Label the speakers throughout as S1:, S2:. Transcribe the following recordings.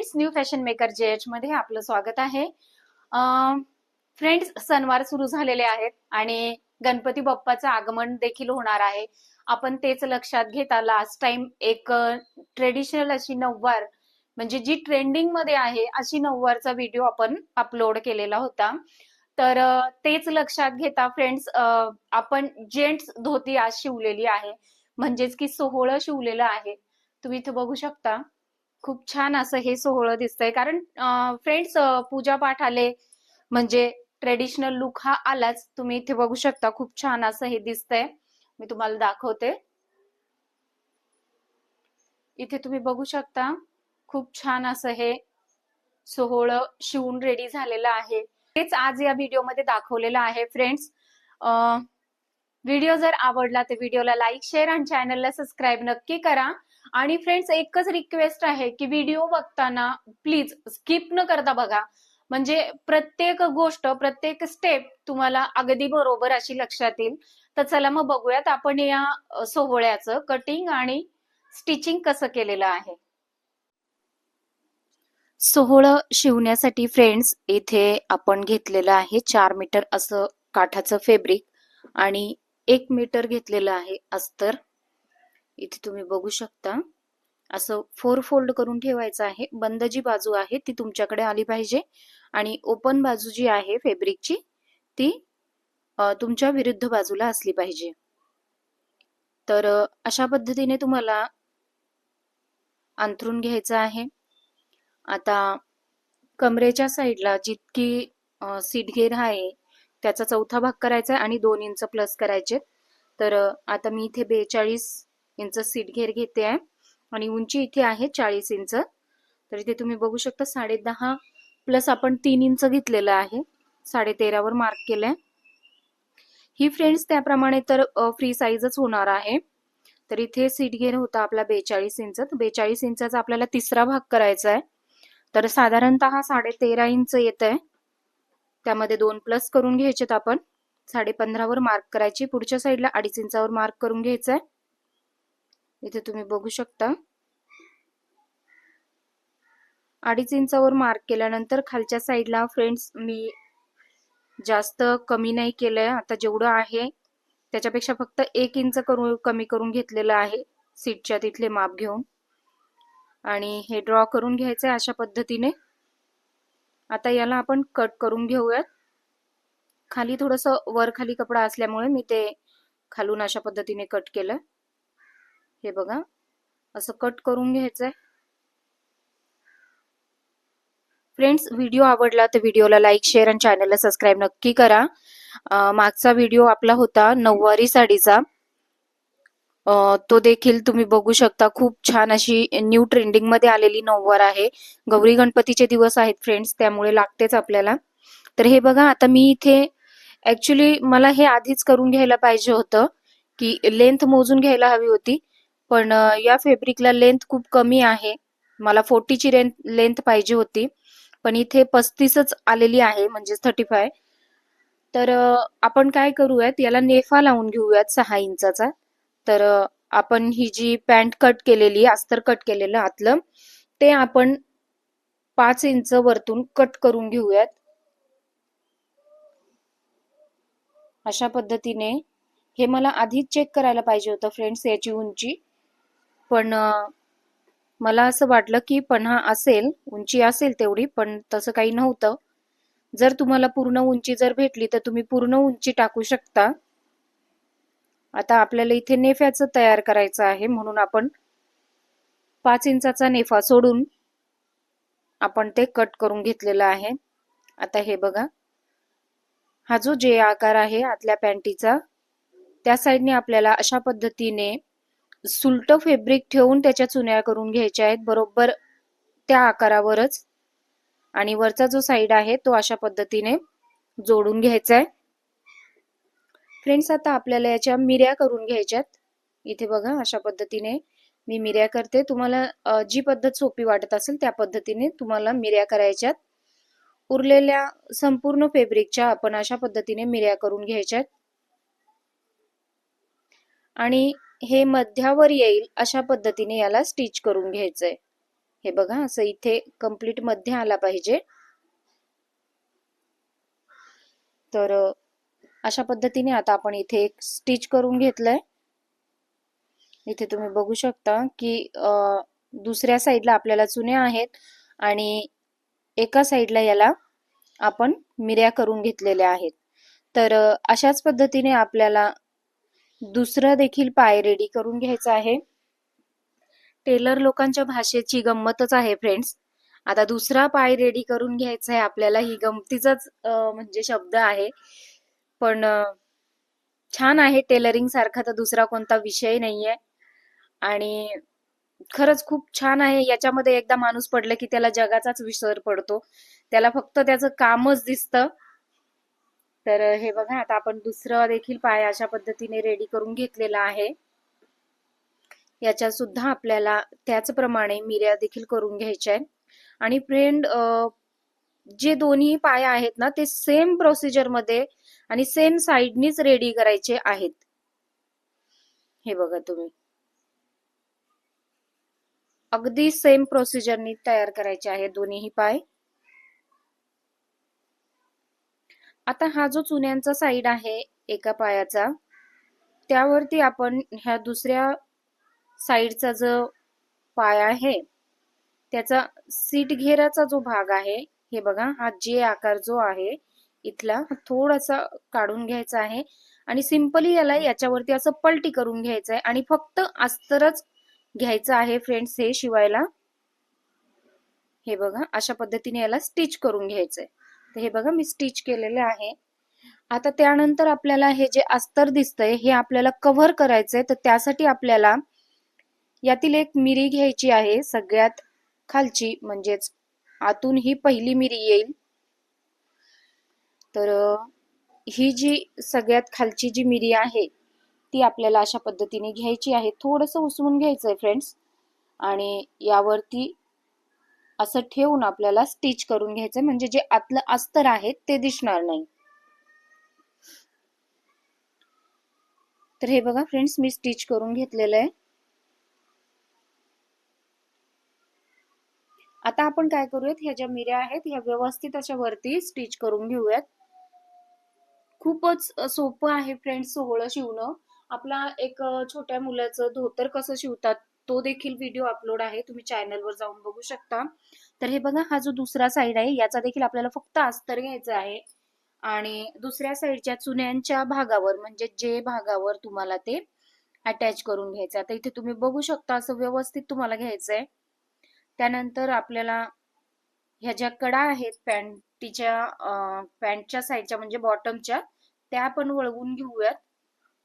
S1: Friends new fashion maker J H मध्ये आपलं स्वागत आहे. फ्रेंड्स सणवार सुरू झालेले आहेत आणि गणपती बाप्पाचं आगमन देखील होणार आहे. आपण तेच लक्षात घेता लास्ट टाइम एक ट्रेडिशनल अशी नऊवार म्हणजे जी ट्रेंडिंगमध्ये आहे अशी नऊवारचा व्हिडिओ आपण अपलोड केलेला होता. तर तेच लक्षात घेता फ्रेंड्स आपण जेंट्स धोती आज शिवलेली आहे. म्हणजेच की सोहळं शिवलेलं आहे. तुम्ही इथं बघू शकता. खूप छान असं हे सोहळं दिसतंय. कारण फ्रेंड्स पूजा पाठ आले म्हणजे ट्रेडिशनल लुक हा आलाच. तुम्ही इथे बघू शकता खूप छान असं हे दिसतंय. मी तुम्हाला दाखवते. इथे तुम्ही बघू शकता खूप छान असं हे सोहळं शिवून रेडी झालेलं आहे. तेच आज या व्हिडिओमध्ये दाखवलेलं आहे फ्रेंड्स व्हिडिओ जर आवडला तर व्हिडिओला लाईक शेअर आणि चॅनलला सबस्क्राईब नक्की करा. आणि फ्रेंड्स एकच रिक्वेस्ट आहे की व्हिडिओ बघताना प्लीज स्किप न करता बघा. म्हणजे प्रत्येक गोष्ट प्रत्येक स्टेप तुम्हाला अगदी बरोबर अशी लक्षात येईल. तर चला मग बघूयात आपण या सोहळ्याचं कटिंग आणि स्टिचिंग कसं केलेलं आहे. सोहळं शिवण्यासाठी फ्रेंड्स इथे आपण घेतलेलं आहे चार मीटर असं काठाचं फेब्रिक आणि एक मीटर घेतलेलं आहे अस्तर. इथे तुम्ही बघू शकता. असं फोर फोल्ड करून ठेवायचं आहे. बंद जी बाजू आहे ती तुमच्याकडे आली पाहिजे. आणि ओपन बाजू जी आहे फेब्रिकची ती तुमच्या विरुद्ध बाजूला असली पाहिजे. तर अशा पद्धतीने तुम्हाला अंथरून घ्यायचं आहे. आता कमरेच्या साईडला जितकी सीटघेर आहे त्याचा चौथा भाग करायचा आहे आणि दोन इंच प्लस करायचे. तर आता मी इथे बेचाळीस इंच सीट घेर घेते आहे. आणि उंची इथे आहे चाळीस इंच. तर इथे तुम्ही बघू शकता साडे दहा प्लस आपण तीन इंच घेतलेलं आहे. साडे तेरावर मार्क केलंय. ही फ्रेंड्स त्याप्रमाणे तर फ्री साईजच होणार आहे. तर इथे सीट घेर होता आपला बेचाळीस इंच. तर बेचाळीस इंचाचा आपल्याला तिसरा भाग करायचा आहे. तर साधारणतः साडे तेरा इंच येत आहे. त्यामध्ये दोन प्लस करून घ्यायचेत आपण. साडे पंधरावर मार्क करायची. पुढच्या साईडला अडीच इंचावर मार्क करून घ्यायचा आहे. इथे तुम्ही बघू शकता. अडीच इंचावर मार्क केल्यानंतर खालच्या साईडला फ्रेंड्स मी जास्त कमी नाही केलंय. आता जेवढं आहे त्याच्यापेक्षा फक्त एक इंच करून कमी करून घेतलेलं आहे. सीटच्या तिथले माप घेऊन. आणि हे ड्रॉ करून घ्यायचंय अशा पद्धतीने. आता याला आपण कट करून घेऊयात. खाली थोडस वर खाली कपडा असल्यामुळे मी ते खालून अशा पद्धतीने कट केलं. हे बघा. असं कट करून घ्यायचंय. फ्रेंड्स व्हिडिओ आवडला तर व्हिडिओला लाईक शेअर आणि चॅनलला सबस्क्राईब नक्की करा. मागचा व्हिडिओ आपला होता नऊवारी साडीचा. तो देखील तुम्ही बघू शकता. खूप छान अशी न्यू ट्रेंडिंगमध्ये आलेली नऊवार आहे. गौरी गणपतीचे दिवस आहेत फ्रेंड्स त्यामुळे लागतेच आपल्याला. तर हे बघा आता मी इथे ऍक्च्युली मला हे आधीच करून घ्यायला पाहिजे होतं की लेंथ मोजून घ्यायला हवी होती. पण या फेब्रिकला लेंथ खूप कमी आहे. मला फोर्टीची लेंथ पाहिजे होती. पण इथे पस्तीसच आलेली आहे म्हणजे थर्टी फाय तर आपण काय करूयात? याला नेफा लावून घेऊयात सहा इंचाचा. तर आपण ही जी पॅन्ट कट केलेली अस्तर कट केलेलं आतलं ते आपण पाच इंच वरतून कट करून घेऊयात. अशा पद्धतीने. हे मला आधीच चेक करायला पाहिजे होतं फ्रेंड्स याची उंची. पण मला असं वाटलं की पन्हा असेल उंची असेल तेवढी पण तसं काही नव्हतं. जर तुम्हाला पूर्ण उंची जर भेटली तर तुम्ही पूर्ण उंची टाकू शकता. आता आपल्याला इथे नेफ्याचं तयार करायचं आहे म्हणून आपण पाच इंचाचा नेफा सोडून आपण ते कट करून घेतलेलं आहे. आता हे बघा. हा जो जे आकार आहे आतल्या पॅन्टीचा त्या साईडने आपल्याला अशा पद्धतीने सुलट फेब्रिक ठेवून त्याच्या चुन्या करून घ्यायच्या आहेत. बरोबर त्या आकारावरच. आणि वरचा जो साईड आहे तो अशा पद्धतीने जोडून घ्यायचा आहे फ्रेंड्स आता आपल्याला याच्या मिऱ्या करून घ्यायच्यात. इथे बघा अशा पद्धतीने मी मिऱ्या करते. तुम्हाला जी पद्धत सोपी वाटत असेल त्या पद्धतीने तुम्हाला मिऱ्या करायच्यात. उरलेल्या संपूर्ण फेब्रिकच्या आपण अशा पद्धतीने मिऱ्या करून घ्यायच्यात. आणि हे मध्यावर येईल अशा पद्धतीने याला स्टिच करून घ्यायचंय. हे बघा असं इथे कंप्लीटमध्ये आला पाहिजे. तर अशा पद्धतीने आता आपण इथे एक स्टिच करून घेतलंय. इथे तुम्ही बघू शकता की दुसऱ्या साईडला आपल्याला चुन्या आहेत आणि एका साईडला याला आपण मिऱ्या करून घेतलेल्या आहेत. तर अशाच पद्धतीने आपल्याला दुसरं देखील पाय रेडी करून घ्यायचा आहे. टेलर लोकांच्या भाषेची गंमतच आहे फ्रेंड्स आता दुसरा पाय रेडी करून घ्यायचा आहे आपल्याला ही गमतीचाच म्हणजे शब्द आहे. पण छान आहे टेलरिंग सारखा तर दुसरा कोणता विषय नाहीये. आणि खरंच खूप छान आहे याच्यामध्ये एकदा माणूस पडलं की त्याला जगाचाच विसर पडतो. त्याला फक्त त्याचं कामच दिसतं. तर हे बघा आता आपण दुसरं देखील पाय अशा पद्धतीने रेडी करून घेतलेला आहे. याच्या सुद्धा आपल्याला त्याचप्रमाणे मिऱ्या देखील करून घ्यायच्या आहेत. आणि फ्रेंड जे दोन्ही पाय आहेत ना ते सेम प्रोसिजरमध्ये आणि सेम साईडनीच रेडी करायचे आहेत. हे बघा तुम्ही. अगदी सेम प्रोसिजरनी तयार करायचे आहेत दोन्हीही पाय. आता हा जो चुन्यांचा साईड आहे एका पायाचा त्यावरती आपण ह्या दुसऱ्या साईडचा जो पाय आहे त्याचा सीट घेराचा जो भाग आहे हे बघा हा जे आकार जो आहे इथला थोडासा काढून घ्यायचा आहे आणि सिंपली याला याच्यावरती असं पलटी करून घ्यायचं आहे आणि फक्त अस्तरच घ्यायचं आहे फ्रेंड्स हे शिवायला. हे बघा अशा पद्धतीने याला स्टिच करून घ्यायचंय. तर हे बघा मी स्टिच केलेले आहे. आता त्यानंतर आपल्याला हे जे अस्तर दिसतंय हे आपल्याला कव्हर करायचंय. तर त्यासाठी आपल्याला यातील एक मिरी घ्यायची आहे. सगळ्यात खालची म्हणजेच आतून ही पहिली मिरी येईल. तर ही जी सगळ्यात खालची जी मिरी आहे ती आपल्याला अशा पद्धतीने घ्यायची आहे. थोडस उसवून घ्यायचंय फ्रेंड्स आणि यावरती असं ठेवून आपल्याला स्टिच करून घ्यायचं. म्हणजे जे आतलं अस्तर आहे ते दिसणार नाही. तर हे बघा फ्रेंड्स मी स्टिच करून घेतलेलं आहे. आता आपण काय करूयात? ह्या ज्या मिऱ्या आहेत ह्या व्यवस्थित अशा वरती स्टिच करून घेऊयात. खूपच सोपं आहे फ्रेंड्स सोहळं शिवणं. आपला एक छोट्या मुलाचं धोतर कसं शिवतात तो देखील व्हिडिओ अपलोड आहे. तुम्ही चॅनलवर जाऊन बघू शकता. तर हे बघा हा जो दुसरा साईड आहे याचा देखील आपल्याला फक्त अस्तर घ्यायचा आहे. आणि दुसऱ्या साईडच्या चुन्यांच्या भागावर म्हणजे जे भागावर तुम्हाला ते अटॅच करून घ्यायचं आता इथे तुम्ही बघू शकता असं व्यवस्थित तुम्हाला घ्यायचंय त्यानंतर आपल्याला ह्या ज्या कडा आहेत पॅन्टीच्या पॅन्टच्या साईडच्या म्हणजे बॉटमच्या त्या आपण वळवून घेऊयात.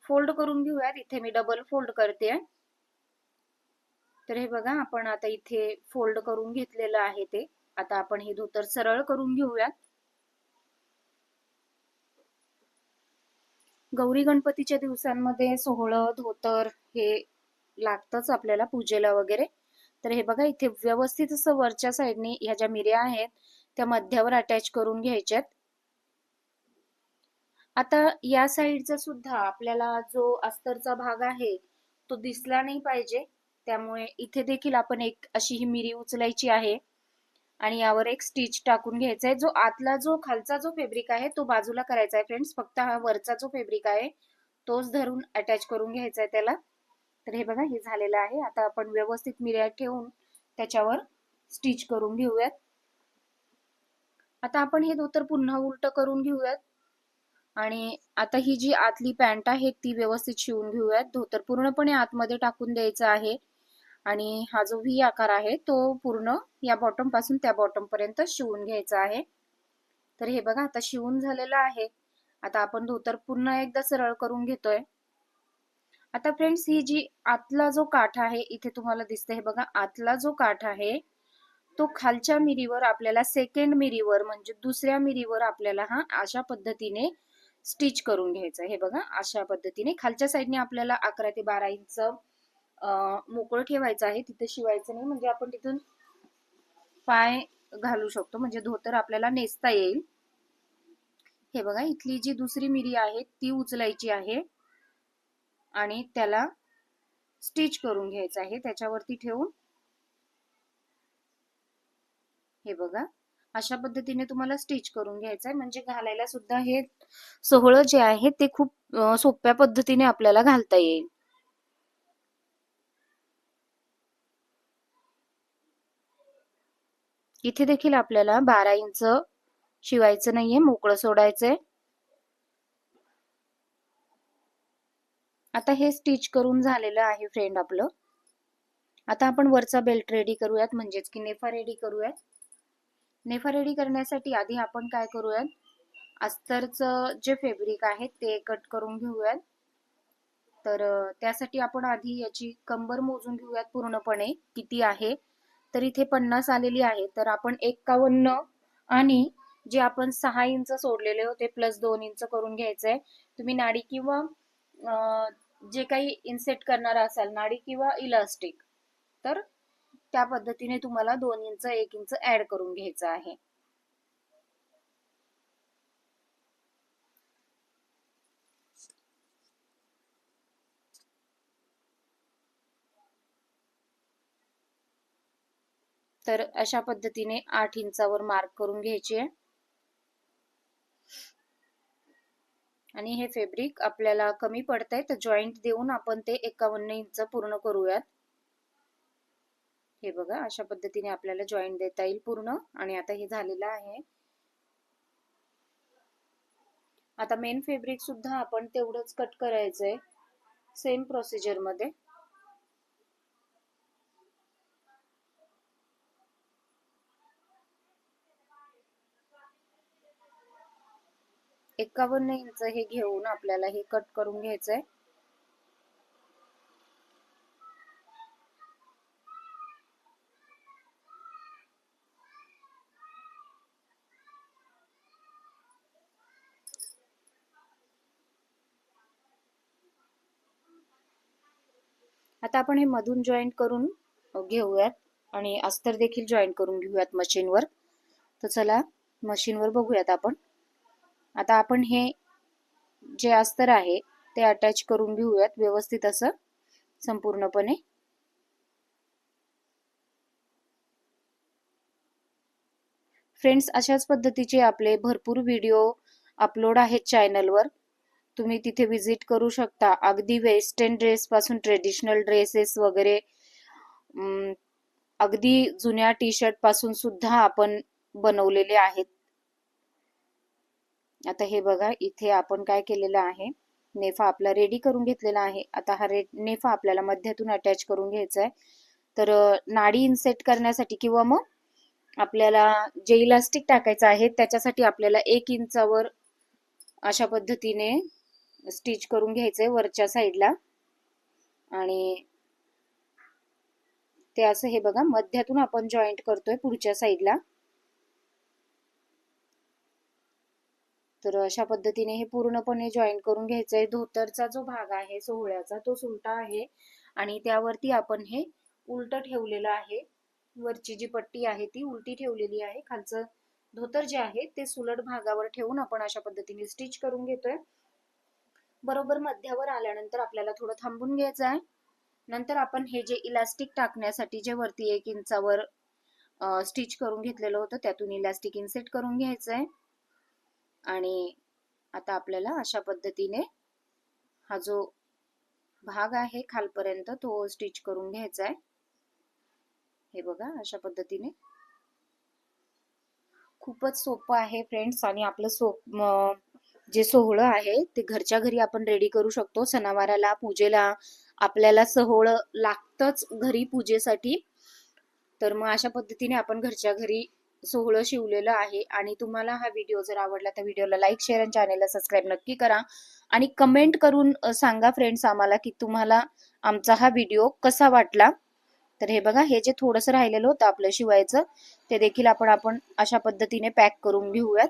S1: फोल्ड करून घेऊयात. इथे मी डबल फोल्ड करते. तर हे बघा आपण आता इथे फोल्ड करून घेतलेलं आहे ते. आता आपण हे धोतर सरळ करून घेऊयात. गौरी गणपतीच्या दिवसांमध्ये सोहळं धोतर हे लागतच आपल्याला पूजेला वगैरे. तर हे बघा इथे व्यवस्थित असं वरच्या साईडने ह्या ज्या मिऱ्या आहेत त्या मध्यावर अटॅच करून घ्यायच्यात. आता या साईडचा सुद्धा आपल्याला जो अस्तरचा भाग आहे तो दिसला नाही पाहिजे. त्यामुळे इथे देखील आपण एक अशी ही मिरी उचलायची आहे. आणि यावर एक स्टिच टाकून घ्यायचा आहे जो आतला जो खालचा जो फेब्रिक आहे तो बाजूला करायचा आहे फ्रेंड्स फक्त हा वरचा जो फेब्रिक आहे तोच धरून अटॅच करून घ्यायचा आहे त्याला. तर हे बघा हे झालेलं आहे. आता आपण व्यवस्थित मिऱ्या ठेवून त्याच्यावर स्टिच करून घेऊयात. आता आपण हे धोतर पुन्हा उलट करून घेऊयात. आणि आता ही जी आतली पॅन्ट आहे ती व्यवस्थित शिवून घेऊयात. धोतर पूर्णपणे आतमध्ये टाकून द्यायचं आहे. आणि हा जो व्ही आकार आहे तो पूर्ण या बॉटमपासून त्या बॉटम पर्यंत शिवून घ्यायचा आहे. तर हे बघा आता शिवून झालेलं आहे. आता आपण धोतर पुन्हा एकदा सरळ करून घेतोय. आता फ्रेंड्स ही जी आतला जो काठ आहे इथे तुम्हाला दिसते हे बघा आतला जो काठ आहे तो खालच्या मिरीवर आपल्याला सेकंड मिरीवर म्हणजे दुसऱ्या मिरीवर आपल्याला हा अशा पद्धतीने स्टिच करून घ्यायचा हे बघा अशा पद्धतीने खालच्या साईडने आपल्याला अकरा ते बारा इंच मोकळं ठेवायचं आहे तिथे शिवायचं नाही. म्हणजे आपण तिथून पाय घालू शकतो. म्हणजे धोतर आपल्याला नेसता येईल. हे बघा इथली जी दुसरी मिरी आहे ती उचलायची आहे. आणि त्याला स्टिच करून घ्यायचं आहे. त्याच्यावरती ठेवून. हे बघा अशा पद्धतीने तुम्हाला स्टिच करून घ्यायचं आहे. म्हणजे घालायला सुद्धा हे सोहळं जे आहे ते खूप सोप्या पद्धतीने आपल्याला घालता येईल. इथे देखील आपल्याला बारा इंच शिवायचं नाहीये मोकळं सोडायचंय. आता हे स्टिच करून झालेलं आहे फ्रेंड आपलं. आता आपण वरचा बेल्ट रेडी करूयात म्हणजेच की नेफा रेडी करूयात. नेफा रेडी करण्यासाठी आधी आपण काय करूयात? अस्तरचं जे फेब्रिक आहे ते कट करून घेऊयात. तर त्यासाठी आपण आधी याची कंबर मोजून घेऊयात पूर्णपणे किती आहे. तर इथे पन्नास आलेली आहे. तर आपण एक्कावन्न आणि जे आपण सहा इंच सोडलेले होते प्लस दोन इंच करून घ्यायचंय. तुम्ही नाडी किंवा जे काही इन्सेट करणार असाल नाडी किंवा इलास्टिक तर त्या पद्धतीने तुम्हाला दोन इंच एक इंच ऍड करून घ्यायचं आहे. तर अशा पद्धतीने आठ इंचावर मार्क करून घ्यायची आहे. आणि हे फेब्रिक आपल्याला कमी पडतंय तर जॉईंट देऊन आपण ते एकावन्न इंच पूर्ण करूयात. हे बघा अशा पद्धतीने आपल्याला जॉईंट देता येईल पूर्ण. आणि आता हे झालेलं आहे. आता मेन फेब्रिक सुद्धा आपण तेवढंच कट करायचंय. सेम प्रोसिजरमध्ये. एकावन्न इंच हे घेऊन आपल्याला हे कट करून घ्यायचंय. आता आपण हे मधून जॉईंट करून घेऊयात आणि अस्तर देखील जॉईंट करून घेऊयात मशीनवर तर चला मशीनवर बघूयात आपण. आता आपण हे जे अस्तर आहे ते अटॅच करून घेऊयात. व्यवस्थित असं संपूर्णपणे. फ्रेंड्स अशाच पद्धतीचे आपले भरपूर व्हिडिओ अपलोड आहेत चॅनलवर तुम्ही तिथे विजिट करू शकता. अगदी वेस्टर्न ड्रेस पासून ट्रेडिशनल ड्रेसेस वगैरे अगदी जुन्या टी शर्टपासून सुद्धा आपण बनवलेले आहेत. आता हे बघा इथे आपण काय केलेलं आहे? नेफा आपला रेडी करून घेतलेला आहे. आता हा रे नेफा आपल्याला मध्यातून अटॅच करून घ्यायचा आहे तर नाडी इन्सेट करण्यासाठी किंवा मग आपल्याला जे इलास्टिक टाकायचं आहे त्याच्यासाठी आपल्याला एक इंचावर अशा पद्धतीने स्टिच करून घ्यायचंय वरच्या साईडला आणि ते असं हे बघा मध्यातून आपण जॉईंट करतोय पुढच्या साईडला तर अशा पद्धतीने हे पूर्णपणे जॉईन करून घ्यायचंय. धोतरचा जो भाग आहे सोहळ्याचा तो सुलटा आहे. आणि त्यावरती आपण हे उलट ठेवलेलं आहे. वरची जी पट्टी आहे ती उलटी ठेवलेली आहे. खालचं धोतर जे आहे ते सुलट भागावर ठेवून आपण अशा पद्धतीने स्टिच करून घेतोय. बरोबर मध्यावर आल्यानंतर आपल्याला थोडं थांबून घ्यायचं आहे. नंतर आपण हे जे इलास्टिक टाकण्यासाठी जे वरती एक इंचावर स्टिच करून घेतलेलं होतं त्यातून इलास्टिक इन्सेट करून घ्यायचं आहे आणि आता आपल्याला अशा पद्धतीने हा जो भाग आहे खालपर्यंत तो स्टिच करून घ्यायचा आहे. हे बघा अशा पद्धतीने. खूपच सोपं आहे फ्रेंड्स आणि आपलं सोप जे सोहळं आहे ते घरच्या घरी आपण रेडी करू शकतो. सणावाराला पूजेला आपल्याला सोहळं लागतंच घरी पूजेसाठी. तर मग अशा पद्धतीने आपण घरच्या घरी सोहळं शिवलेलं आहे. आणि तुम्हाला हा व्हिडिओ जर आवडला तर व्हिडिओला लाईक शेअर आणि चॅनेलला सबस्क्राईब नक्की करा. आणि कमेंट करून सांगा फ्रेंड्स आम्हाला की तुम्हाला आमचा हा व्हिडिओ कसा वाटला? तर हे बघा हे जे थोडंसं राहिलेलं होतं आपलं शिवायचं ते देखील आपण आपण अशा पद्धतीने पॅक करून घेऊयात.